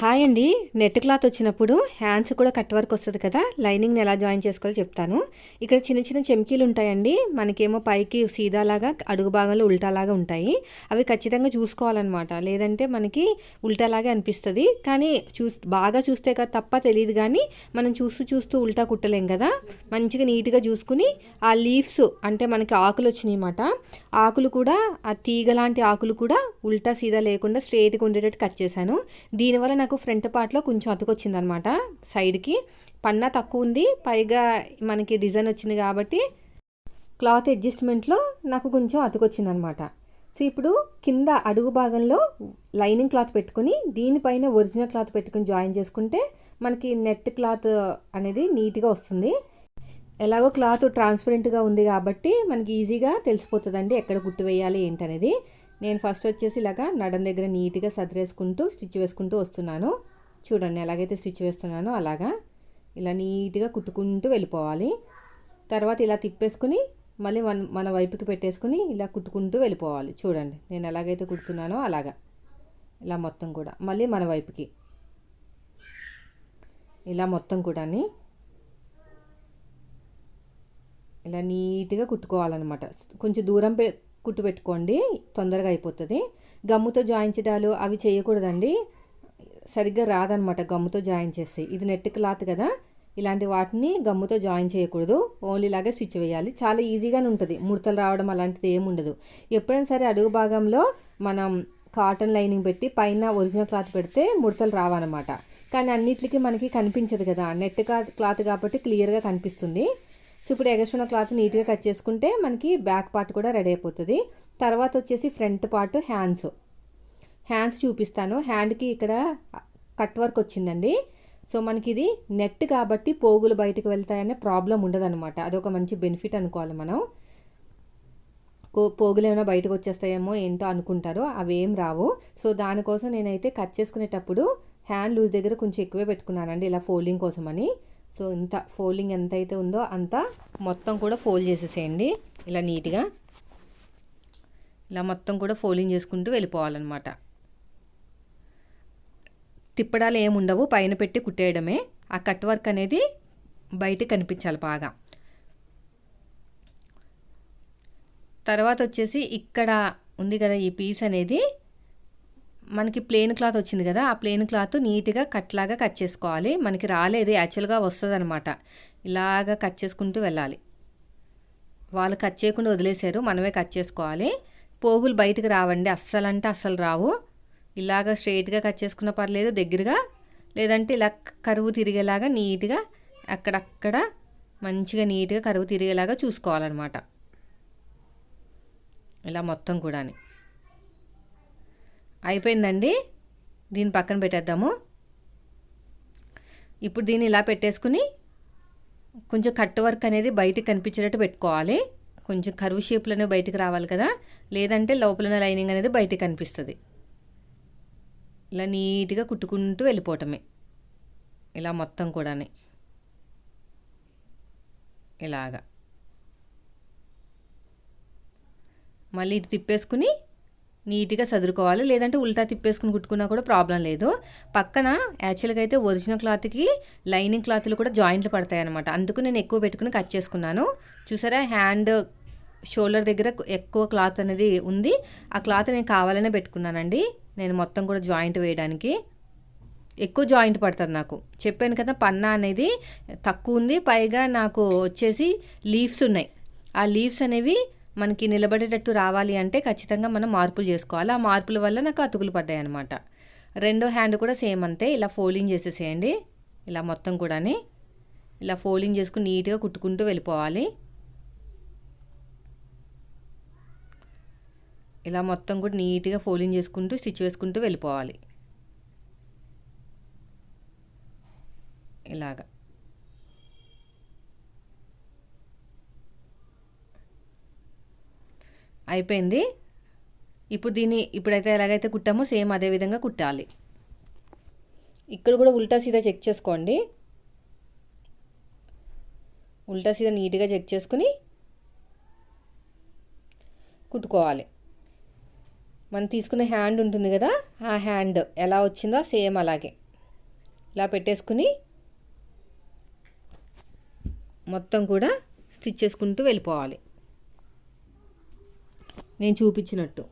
Hi అండి. Net cloth వచ్చినప్పుడు hands కూడా కట్ వర్క్ వస్తుంది కదా లైనింగ్ని ఎలా జాయిన్ చేసుకోవాలో చెప్తాను. ఇక్కడ చిన్న చిన్న చెమ్కీలు ఉంటాయండి. మనకేమో పైకి సీదాలాగా అడుగు భాగంలో ఉల్టాలాగా ఉంటాయి. అవి ఖచ్చితంగా చూసుకోవాలన్నమాట. లేదంటే మనకి ఉల్టాలాగే అనిపిస్తుంది. కానీ చూ బాగా చూస్తే కదా తప్ప తెలియదు కానీ మనం చూస్తూ చూస్తూ ఉల్టా కుట్టలేం కదా. మంచిగా నీట్గా చూసుకుని ఆ లీవ్స్ అంటే మనకి ఆకులు వచ్చినాయి అన్నమాట ఆకులు కూడా ఆ తీగ లాంటి ఆకులు కూడా ఉల్టా సీదా లేకుండా స్ట్రేట్గా ఉండేటట్టు కట్ చేశాను. దీనివల్ల నాకు ఫ్రంట్ పార్ట్లో కొంచెం అతుకొచ్చింది అనమాట సైడ్కి. పన్నా తక్కువ ఉంది పైగా మనకి డిజైన్ వచ్చింది కాబట్టి క్లాత్ అడ్జస్ట్మెంట్లో నాకు కొంచెం అతుకొచ్చింది అనమాట సో ఇప్పుడు కింద అడుగు భాగంలో లైనింగ్ క్లాత్ పెట్టుకుని దీనిపైన ఒరిజినల్ క్లాత్ పెట్టుకుని జాయిన్ చేసుకుంటే మనకి నెట్ క్లాత్ అనేది నీట్గా వస్తుంది. ఎలాగో క్లాత్ ట్రాన్స్పరెంట్గా ఉంది కాబట్టి మనకి ఈజీగా తెలిసిపోతుందండి ఎక్కడ గుట్టు వేయాలి ఏంటనేది. నేను ఫస్ట్ వచ్చేసి ఇలాగా నడం దగ్గర నీట్గా సదిరేసుకుంటూ స్టిచ్ వేసుకుంటూ వస్తున్నాను. చూడండి ఎలాగైతే స్టిచ్ వేస్తున్నానో అలాగా ఇలా నీట్గా కుట్టుకుంటూ వెళ్ళిపోవాలి. తర్వాత ఇలా తిప్పేసుకుని మళ్ళీ మన మన వైపుకి పెట్టేసుకుని ఇలా కుట్టుకుంటూ వెళ్ళిపోవాలి. చూడండి నేను ఎలాగైతే కుడుతున్నానో అలాగా. ఇలా మొత్తం కూడా మళ్ళీ మన వైపుకి. ఇలా మొత్తం కూడా ఇలా నీట్గా కుట్టుకోవాలన్నమాట. కొంచెం దూరం పె కుట్టు పెట్టుకోండి తొందరగా అయిపోతుంది. గమ్ముతో జాయించడాలు అవి చేయకూడదండి. సరిగ్గా రాదనమాట గమ్ముతో జాయిన్ చేస్తే. ఇది నెట్ క్లాత్ కదా ఇలాంటి వాటిని గమ్ముతో జాయిన్ చేయకూడదు. ఓన్లీ లాగా స్టిచ్ వేయాలి. చాలా ఈజీగానే ఉంటుంది. ముడతలు రావడం అలాంటిది ఏమి ఉండదు. ఎప్పుడైనా సరే అడుగు భాగంలో మనం కాటన్ లైనింగ్ పెట్టి పైన ఒరిజినల్ క్లాత్ పెడితే ముడతలు రావన్నమాట కానీ అన్నిటికీ మనకి కనిపించదు కదా. నెట్ క్లాత్ కాబట్టి క్లియర్గా కనిపిస్తుంది. సో ఇప్పుడు ఎగస్ట్రా క్లాత్ నీట్గా కట్ చేసుకుంటే మనకి బ్యాక్ పార్ట్ కూడా రెడీ అయిపోతుంది. తర్వాత వచ్చేసి ఫ్రంట్ పార్ట్ హ్యాండ్స్. హ్యాండ్స్ చూపిస్తాను. హ్యాండ్కి ఇక్కడ కట్ వర్క్ వచ్చిందండి. సో మనకి ఇది నెట్ కాబట్టి పోగులు బయటకు వెళ్తాయనే ప్రాబ్లం ఉండదన్నమాట. అదొక మంచి బెనిఫిట్ అనుకోవాలి మనం. పోగులు ఏమైనా బయటకు వచ్చేస్తాయేమో ఏంటో అనుకుంటారు. అవేం రావు. సో దానికోసం నేనైతే కట్ చేసుకునేటప్పుడు హ్యాండ్ లూజ్ దగ్గర కొంచెం ఎక్కువే పెట్టుకున్నానండి. ఇలా ఫోల్డింగ్ కోసమని. సో ఇంత ఫోల్డింగ్ ఎంత అయితే ఉందో అంత మొత్తం కూడా ఫోల్డ్ చేసేసేయండి ఇలా నీట్గా. ఇలా మొత్తం కూడా ఫోల్డింగ్ చేసుకుంటూ వెళ్ళిపోవాలన్నమాట. తిప్పడాలు ఏముండవు పైన పెట్టి కుట్టేయడమే. ఆ కట్ వర్క్ అనేది బయట కనిపించాలి బాగా. తర్వాత వచ్చేసి ఇక్కడ ఉంది కదా ఈ పీస్ అనేది మనకి ప్లెయిన్ క్లాత్ వచ్చింది కదా ఆ ప్లెయిన్ క్లాత్ నీట్గా కట్లాగా కట్ చేసుకోవాలి. మనకి రాలేదు యాక్చువల్గా వస్తుంది అనమాట ఇలాగా కట్ చేసుకుంటూ వెళ్ళాలి. వాళ్ళు కట్ చేయకుండా వదిలేశారు మనమే కట్ చేసుకోవాలి. పోగులు బయటకు రావండి అస్సలు అంటే అస్సలు రావు. ఇలాగ స్ట్రైట్గా కట్ చేసుకున్న పర్లేదు దగ్గరగా. లేదంటే ఇలా కరువు తిరిగేలాగా నీట్గా అక్కడక్కడ మంచిగా నీట్గా కరువు తిరిగేలాగా చూసుకోవాలన్నమాట. ఇలా మొత్తం కూడా అయిపోయిందండి. దీన్ని పక్కన పెట్టేద్దాము. ఇప్పుడు దీన్ని ఇలా పెట్టేసుకుని కొంచెం కట్ వర్క్ అనేది బయటికి కనిపించేటట్టు పెట్టుకోవాలి. కొంచెం కరువు షేప్లోనే బయటకు రావాలి కదా. లేదంటే లోపల లైనింగ్ అనేది బయటికి కనిపిస్తుంది. ఇలా నీట్గా కుట్టుకుంటూ వెళ్ళిపోవటమే. ఇలా మొత్తం కూడా ఇలాగా. మళ్ళీ ఇది తిప్పేసుకుని నీట్గా చదువుకోవాలి లేదంటే ఉల్టా తిప్పేసుకుని కుట్టుకున్నా కూడా ప్రాబ్లం లేదు. పక్కన యాక్చువల్గా అయితే ఒరిజినల్ క్లాత్కి లైనింగ్ క్లాత్లు కూడా జాయింట్లు పడతాయి అనమాట అందుకు నేను ఎక్కువ పెట్టుకుని కట్ చేసుకున్నాను. చూసారా? హ్యాండ్ షోల్డర్ దగ్గర ఎక్కువ క్లాత్ అనేది ఉంది. ఆ క్లాత్ నేను కావాలనే పెట్టుకున్నానండి. నేను మొత్తం కూడా జాయింట్ వేయడానికి. ఎక్కువ జాయింట్ పడుతుంది నాకు. చెప్పాను కదా పన్నా అనేది తక్కువ ఉంది. పైగా నాకు వచ్చేసి లీవ్స్ ఉన్నాయి. ఆ లీవ్స్ అనేవి మనకి నిలబడేటట్టు రావాలి అంటే ఖచ్చితంగా మనం మార్పులు చేసుకోవాలి. ఆ మార్పుల వల్ల నాకు అతుకులు పడ్డాయి అనమాట రెండో హ్యాండ్ కూడా సేమ్ అంతే. ఇలా ఫోల్డింగ్ చేసేసేయండి. ఇలా మొత్తం కూడా ఇలా ఫోల్డింగ్ చేసుకుని నీట్గా కుట్టుకుంటూ వెళ్ళిపోవాలి. ఇలా మొత్తం కూడా నీట్గా ఫోల్డింగ్ చేసుకుంటూ స్టిచ్ వేసుకుంటూ వెళ్ళిపోవాలి. ఇలాగా. అయిపోయింది. ఇప్పుడు దీన్ని ఇప్పుడైతే ఎలాగైతే కుట్టామో సేమ్ అదే విధంగా కుట్టాలి. ఇక్కడ కూడా ఉల్టా సీదా చెక్ చేసుకోండి. ఉల్టా సీదా నీట్గా చెక్ చేసుకుని కుట్టుకోవాలి. మనం తీసుకున్న హ్యాండ్ ఉంటుంది కదా ఆ హ్యాండ్ ఎలా వచ్చిందో సేమ్ అలాగే. ఇలా పెట్టేసుకుని మొత్తం కూడా స్టిచ్ చేసుకుంటూ వెళ్ళిపోవాలి. నేను చూపించినట్టు.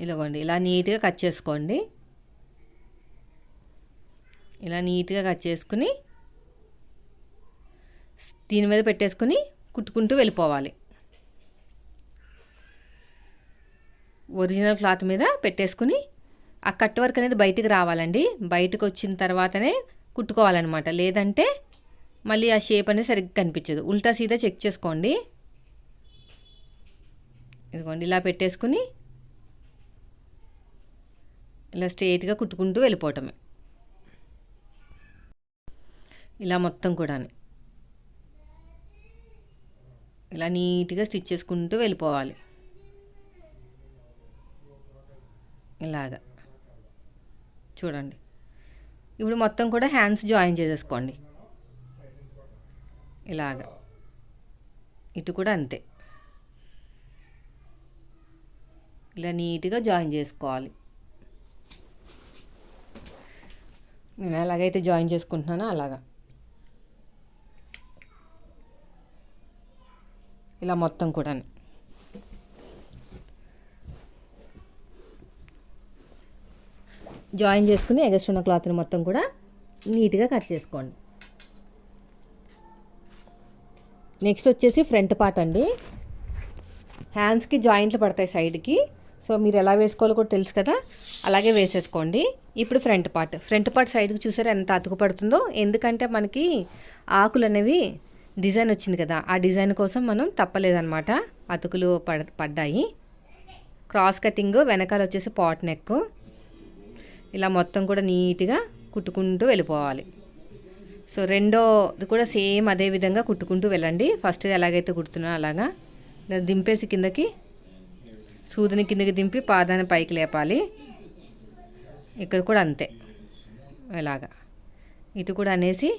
ఇలాగోండి ఇలా నీట్గా కట్ చేసుకోండి. ఇలా నీట్గా కట్ చేసుకుని దీని మీద పెట్టేసుకుని కుట్టుకుంటూ వెళ్ళిపోవాలి. ఒరిజినల్ క్లాత్ మీద పెట్టేసుకుని ఆ కట్ వర్క్ అనేది బయటికి రావాలండి. బయటకు వచ్చిన తర్వాతనే కుట్టుకోవాలన్నమాట. లేదంటే మళ్ళీ ఆ షేప్ అనేది సరిగ్గా కనిపించదు. ఉల్టా సీదా చెక్ చేసుకోండి. ఇదిగోండి ఇలా పెట్టేసుకుని ఇలా స్ట్రేట్గా కుట్టుకుంటూ వెళ్ళిపోవటమే. ఇలా మొత్తం కూడా ఇలా నీట్గా స్టిచ్ చేసుకుంటూ వెళ్ళిపోవాలి. ఇలాగా. చూడండి. ఇప్పుడు మొత్తం కూడా హ్యాండ్స్ జాయిన్ చేసేసుకోండి. ఇలాగా. ఇటు కూడా అంతే. ఇలా నీట్గా జాయిన్ చేసుకోవాలి. నేను ఎలాగైతే జాయిన్ చేసుకుంటున్నానో అలాగా. ఇలా మొత్తం కూడా జాయిన్ చేసుకుని ఎగస్ట్రున్న క్లాత్ని మొత్తం కూడా నీట్గా కట్ చేసుకోండి. నెక్స్ట్ వచ్చేసి ఫ్రంట్ పార్ట్ అండి. హ్యాండ్స్కి జాయింట్లు పడతాయి సైడ్కి సో మీరు ఎలా వేసుకోవాలో కూడా తెలుసు కదా. అలాగే వేసేసుకోండి. ఇప్పుడు ఫ్రంట్ పార్ట్. ఫ్రంట్ పార్ట్ సైడ్కి చూసారా ఎంత అతుకు పడుతుందో? ఎందుకంటే మనకి ఆకులు అనేవి డిజైన్ వచ్చింది కదా. ఆ డిజైన్ కోసం మనం తప్పలేదన్నమాట. అతుకులు పడ పడ్డాయి. క్రాస్ కటింగ్ వెనకాల వచ్చేసి పాట్ నెక్ ఇలా మొత్తం కూడా నీట్గా కుట్టుకుంటూ వెళ్ళిపోవాలి. సో రెండోది కూడా సేమ్ అదే విధంగా కుట్టుకుంటూ వెళ్ళండి. ఫస్ట్ ఎలాగైతే కుడుతున్నా అలాగా. దింపేసి కిందకి సూదిని కిందకి దింపి పాదాన్ని పైకి లేపాలి. ఇక్కడ కూడా అంతే. ఇలాగా. ఇటు కూడా అనేసి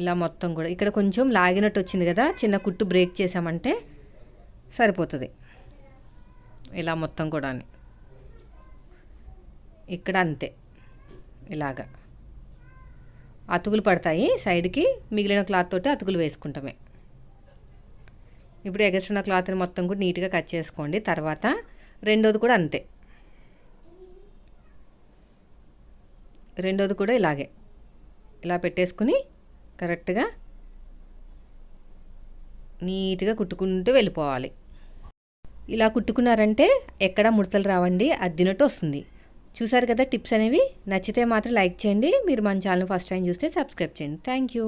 ఇలా మొత్తం కూడా. ఇక్కడ కొంచెం లాగినట్టు వచ్చింది కదా చిన్న కుట్టు బ్రేక్ చేసామంటే సరిపోతుంది. ఇలా మొత్తం కూడా ఇక్కడ అంతే. ఇలాగా. అతుకులు పడతాయి సైడ్కి మిగిలిన క్లాత్ తోటి అతుకులు వేసుకుంటామే. ఇప్పుడు ఎగసిన క్లాత్ని మొత్తం కూడా నీట్గా కట్ చేసుకోండి. తర్వాత రెండోది కూడా అంతే. రెండోది కూడా ఇలాగే. ఇలా పెట్టేసుకుని కరెక్ట్గా నీట్గా కుట్టుకుంటూ వెళ్ళిపోవాలి. ఇలా కుట్టుకున్నారంటే ఎక్కడ ముడతలు రావండి అద్దినట్టు వస్తుంది. చూసారు కదా టిప్స్ అనేవి? నచ్చితే మాత్రం లైక్ చేయండి. మీరు మన ఛానల్ ఫస్ట్ టైం చూస్తే సబ్స్క్రైబ్ చేయండి. Thank you.